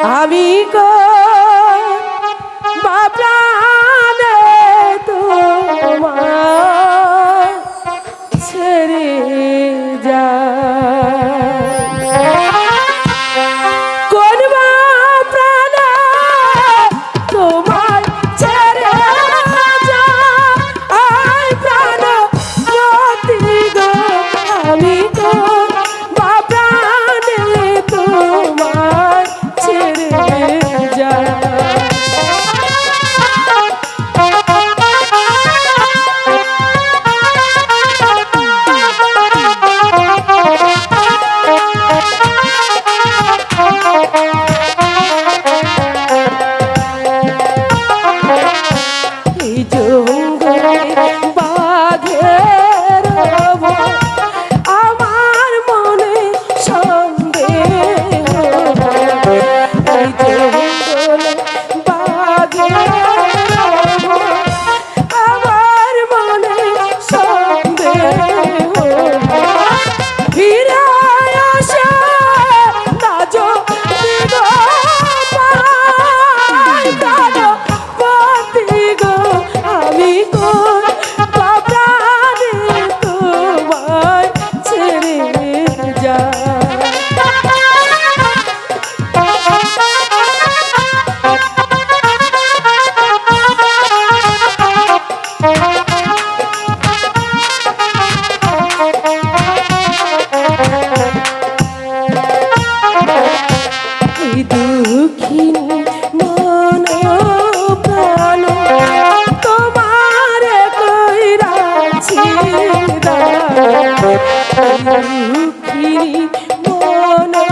আমি কো you কো দুঃখিনী মনা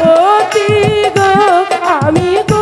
সতী গো আমি গো